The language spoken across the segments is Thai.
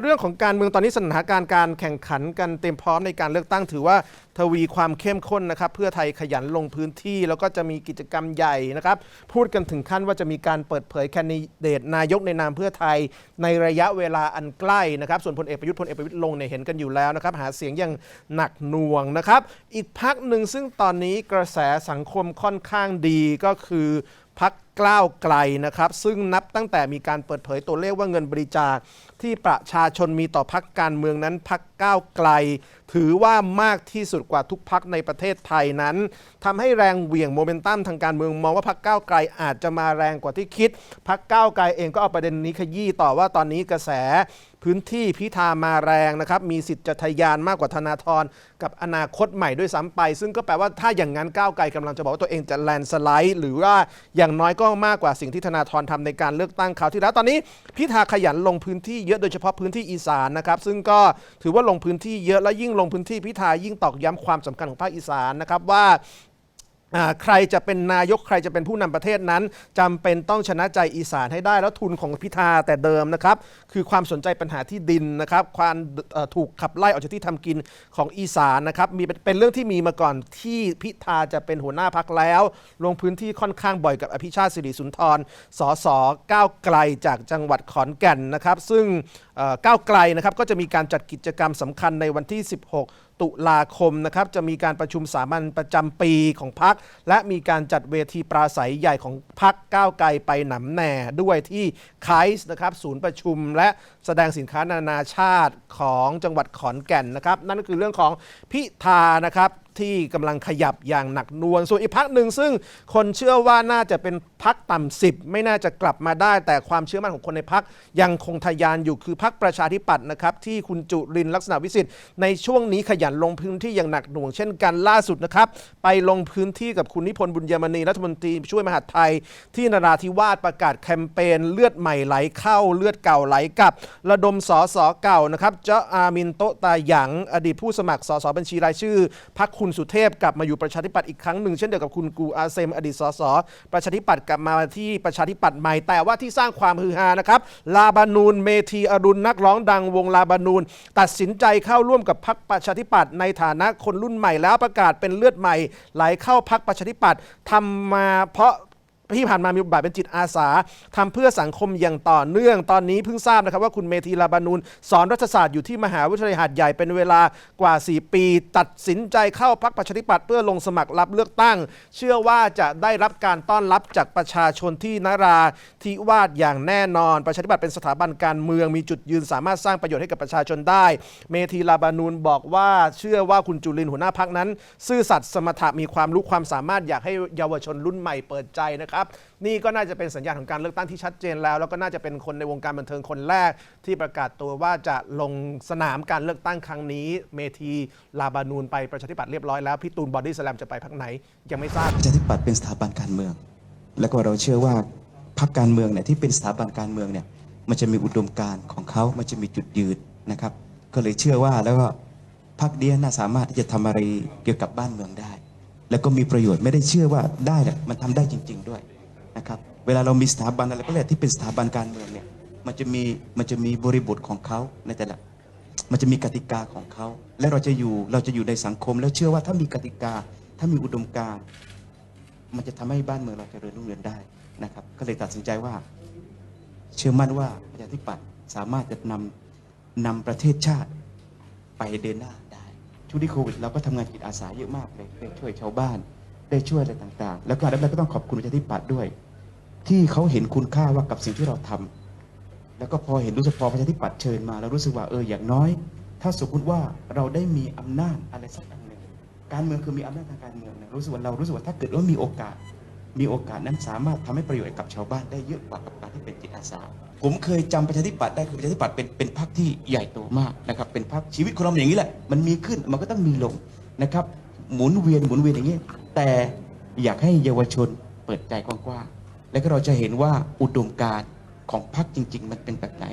เรื่องของการเมืองตอนนี้สถานการณ์การแข่งขันกันเต็มพร้อมในการเลือกตั้งถือว่าทวีความเข้มข้นนะครับ เพื่อไทยขยันลงพื้นที่ แล้วก็จะมีกิจกรรมใหญ่นะครับ พูดกันถึงขั้นว่าจะมีการเปิดเผยแคนดิเดตนายกในนามเพื่อไทย ในระยะเวลาอันใกล้นะครับ ส่วนพลเอกประยุทธ์พลเอกประวิตยลงเนี่ยเห็นกันอยู่แล้วนะครับ หาเสียงอย่างหนักหน่วงนะครับ อีกพักหนึ่งซึ่งตอนนี้กระแสสังคมค่อนข้างดีก็คือ พักก้าวไกลนะครับ ซึ่งนับตั้งแต่มีการเปิดเผยตัวเลขว่าเงินบริจาค ที่ประชาชนมีต่อพักการเมืองนั้นพักก้าวไกล ถือว่ามากที่สุดกว่าทุกพักในประเทศไทยนั้นทำให้แรงเหวี่ยงโมเมนตัมทางการเมืองมองว่าพักก้าวไกลอาจจะมาแรงกว่าที่คิด พักก้าวไกลเองก็เอาประเด็นนี้ขยี้ต่อว่าตอนนี้กระแส พื้นที่พิธามาแรงนะครับ มีสิทธิ์จะทะยานมากกว่าธนาธรกับอนาคตใหม่ด้วยซ้ำไป ซึ่งก็แปลว่าถ้าอย่างนั้นก้าวไกลกำลังจะบอกว่าตัวเองจะแลนสไลด์หรือว่าอย่างน้อยก็มากกว่าสิ่งที่ธนาธรทำในการเลือกตั้งคราวที่แล้วตอนนี้พิธาขยันลงพื้นที่เยอะโดยเฉพาะพื้นที่อีสานนะครับ ซึ่งก็ถือว่าลงพื้นที่เยอะและยิ่งลงพื้นที่พิธายิ่งตอกย้ำความสำคัญของภาคอีสานนะครับว่าอ่า ใครจะเป็นนายกใครจะเป็นผู้นำประเทศนั้นจำเป็นต้องชนะใจอีสานให้ได้แล้วทุนของพิธาแต่เดิมนะครับคือความสนใจปัญหาที่ดินนะครับความถูกขับไล่ออกจากที่ทำกินของอีสานนะครับมีเป็นเรื่องที่มีมาก่อนที่พิธาจะเป็นหัวหน้าพักแล้ว ลงพื้นที่ค่อนข้างบ่อยกับอภิชาติสิริสุนทรสสก้าวไกลจากจังหวัดขอนแก่นนะครับ ซึ่ง ก้าวไกลนะครับก็จะมีการจัดกิจกรรมสำคัญในวันที่ 16 ตุลาคมนะครับจะมีการประชุมสามัญประจำปีของพัก และมีการจัดเวทีปราศัยใหญ่ของพักก้าวไกลไปหนำแหน่ด้วยที่ไคส์นะครับศูนย์ประชุมและแสดงสินค้านานาชาติของจังหวัดขอนแก่นนะครับ นั่นก็คือเรื่องของพิธานะครับ ที่กำลังขยับอย่างหนักหนวงส่วนอีกพักหนึ่งซึ่งคนเชื่อว่าน่าจะเป็นพักต่ำสิบไม่น่าจะกลับมาได้ แต่ความเชื่อมั่นของคนในพักยังคงทะยานอยู่คือพักประชาธิปัตย์นะครับที่คุณจุรินทร์ลักษณะวิสิทธิ์ในช่วงนี้ขยันลงพื้นที่อย่างหนักหน่วงเช่นกันล่าสุดนะครับ ไปลงพื้นที่กับคุณนิพนธ์บุญยมณีรัฐมนตรีช่วยมหาดไทย ที่นราธิวาสประกาศแคมเปญเลือดใหม่ไหลเข้าเลือดเก่าไหลกลับ ระดมสอสอเก่านะครับเจ้าอามินโตะตาหยังอดีตผู้สมัครสอสอบัญชีรายชื่อพักคุณคุณสุเทพกลับมาอยู่ประชาธิปัตย์อีกครั้งหนึ่งเช่นเดียวกับคุณกูอาเซมอดีตสสประชาธิปัตย์กลับมาที่ประชาธิปัตย์ใหม่แต่ว่าที่สร้างความฮือฮานะครับลาบานูนเมธีอรุณนักร้องดังวงลาบานูนตัดสินใจเข้าร่วมกับพรรคประชาธิปัตย์ในฐานะคนรุ่นใหม่แล้วประกาศเป็นเลือดใหม่ไหลเข้าพรรคประชาธิปัตย์ทำมาเพราะ ที่ผ่านมามีบทบาทเป็นจิตอาสาทำเพื่อสังคมอย่างต่อเนื่องตอนนี้เพิ่งทราบนะครับว่าคุณเมธีลาบานูนสอนรัฐศาสตร์อยู่ที่มหาวิทยาลัยหาดใหญ่เป็นเวลากว่า 4 ปี ตัดสินใจเข้าพักประชาธิปัตย์เพื่อลงสมัครรับเลือกตั้ง เชื่อว่าจะได้รับการต้อนรับจากประชาชนที่นราธิวาสอย่างแน่นอน ประชาธิปัตย์เป็นสถาบันการเมืองมีจุดยืนสามารถสร้างประโยชน์ให้กับประชาชนได้ เมธีลาบานูนบอกว่าเชื่อว่าคุณจุลินหัวหน้าพักนั้น ซื่อสัตย์สมถะมีความรู้ความสามารถอยากให้เยาวชนรุ่นใหม่เปิดใจนะครับนี่ก็น่าจะเป็นสัญญาณของการเลือกตั้งที่ชัดเจนแล้ว แล้วก็น่าจะเป็นคนในวงการบันเทิงคนแรก ที่ประกาศตัวว่าจะลงสนามการเลือกตั้งครั้งนี้ เมธีลาบานูนไปประชาธิปัตย์เรียบร้อยแล้วพี่ตูนบอดี้สแลมจะไปพักไหนยังไม่ทราบประชาธิปัตย์เป็นสถาบันการเมือง แล้วก็เราเชื่อว่าพรรคการเมืองเนี่ยที่เป็นสถาบันการเมืองเนี่ยมันจะมีอุดมการณ์ของเขา มันจะมีจุดยืนนะครับ ก็เลยเชื่อว่าแล้วก็พรรคเดียน่าสามารถที่จะทำอะไรเกี่ยวกับบ้านเมืองได้ แล้วก็มีประโยชน์ไม่ได้เชื่อว่าได้แหละมันทำได้จริง ๆด้วยนะครับเวลาเรามีสถาบันอะไรก็แล้วที่เป็นสถาบันการเมืองเนี่ยมันจะมีมันจะมีบริบทของเขาในแต่ละมันจะมีกติกาของเขาและเราจะอยู่เราจะอยู่ในสังคม แล้วเชื่อว่าถ้ามีกติกา ถ้ามีอุดมการมันจะทำให้บ้านเมืองเราเจริญรุ่งเรืองได้นะครับ ก็เลยตัดสินใจว่า เชื่อมั่นว่าประชาธิปัตย์สามารถจะนำนำประเทศชาติไปเดินหน้า ช่วงที่โควิดเราก็ทำงานจิตอาสาเยอะมากเลยได้ช่วยชาวบ้าน ได้ช่วยอะไรต่างๆ แล้วก็อันดับแรกก็ต้องขอบคุณประชาธิปัตย์ด้วย ที่เขาเห็นคุณค่าว่ากับสิ่งที่เราทำแล้วก็พอเห็นรู้สึกพอประชาธิปัตย์เชิญมา แล้วรู้สึกว่าเอออย่างน้อย ถ้าสมมติว่าเราได้มีอำนาจอะไรสักอันหนึ่งการเมืองคือมีอำนาจทางการเมืองนะรู้สึกว่าเรารู้สึกว่าถ้าเกิดว่ามีโอกาส มีโอกาสนั้นสามารถทำให้ประโยชน์กับชาวบ้านได้เยอะกว่ากับการที่เป็นจิตอาสา ผมเคยจำประชาธิปัตย์ได้คือประชาธิปัตย์เป็นเป็นพรรคที่ใหญ่โตมากนะครับเป็นพรรคชีวิตคนเราอย่างนี้แหละ มันมีขึ้นมันก็ต้องมีลงนะครับหมุนเวียนหมุนเวียนอย่างนี้ แต่อยากให้เยาวชนเปิดใจกว้างๆแล้วก็เราจะเห็นว่าอุดมการณ์ของพรรคจริง ๆ มันเป็นแบบไหน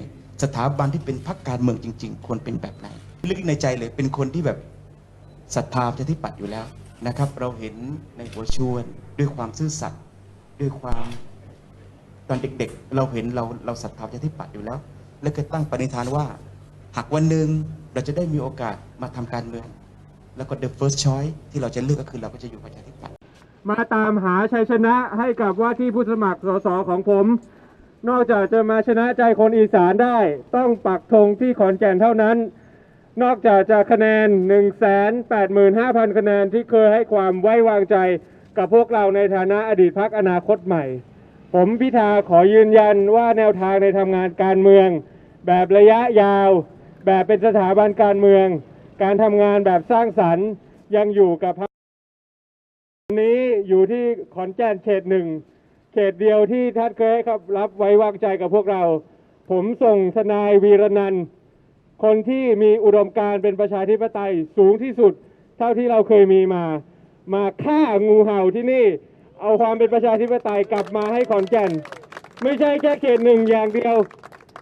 สถาบันที่เป็นพรรคการเมืองจริง ๆ ควรเป็นแบบไหนลึกในใจเลยเป็นคนที่แบบศรัทธาประชาธิปัตย์อยู่แล้ว นะครับ เราเห็นในหัวชวนด้วยความซื่อสัตย์ด้วยความตอนเด็กๆ เราเห็นเราเราศรัทธาประชาธิปัตย์อยู่แล้ว แล้วก็ตั้งปณิธานว่า หากวันหนึ่งเราจะได้มีโอกาสมาทำการเมือง แล้วก็ the first choice ที่เราจะเลือกก็คือเราก็จะอยู่ประชาธิปัตย์มาตามหาชัยชนะให้กับว่าที่ผู้สมัครสสของผม นอกจากจะมาชนะใจคนอีสานได้ ต้องปักธงที่ขอนแก่นเท่านั้น นอกจากจะคะแนน 185,000 คะแนนที่เคยให้ความไว้วางใจกับพวกเราในฐานะอดีตพักอนาคตใหม่ ผมพิธาขอยืนยันว่าแนวทางในทำงานการเมือง แบบระยะยาว แบบเป็นสถาบันการเมือง การทำงานแบบสร้างสรรค์ยังอยู่กับพรรควันนี้อยู่ที่ขอนแก่นเขตหนึ่งเขตเดียวที่ท่านเคยครับรับไว้วางใจกับพวกเรา ผมส่งทนายวีรนันท์ คนที่มีอุดมการเป็นประชาธิปไตยสูงที่สุด เท่าที่เราเคยมีมา มาฆ่างูเห่าที่นี่ เอาความเป็นประชาธิปไตยกลับมาให้ขอนแก่น ไม่ใช่แค่เขตหนึ่งอย่างเดียว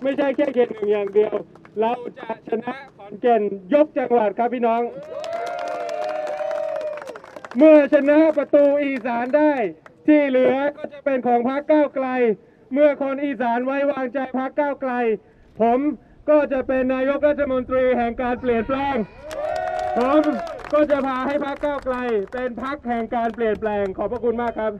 ไม่ใช่แค่เขตหนึ่งอย่างเดียว เราจะชนะขอนแก่นยกจังหวัดครับพี่น้อง เมื่อชนะประตูอีสานได้ ที่เหลือก็จะเป็นของพรรคก้าวไกล เมื่อคนอีสานไว้วางใจพรรคก้าวไกล ผม ก็จะเป็นนายกรัฐมนตรีแห่งการเปลี่ยนแปลง ผมก็จะพาให้พรรคก้าวไกล เป็นพรรคแห่งการเปลี่ยนแปลง ขอบพระคุณมากครับ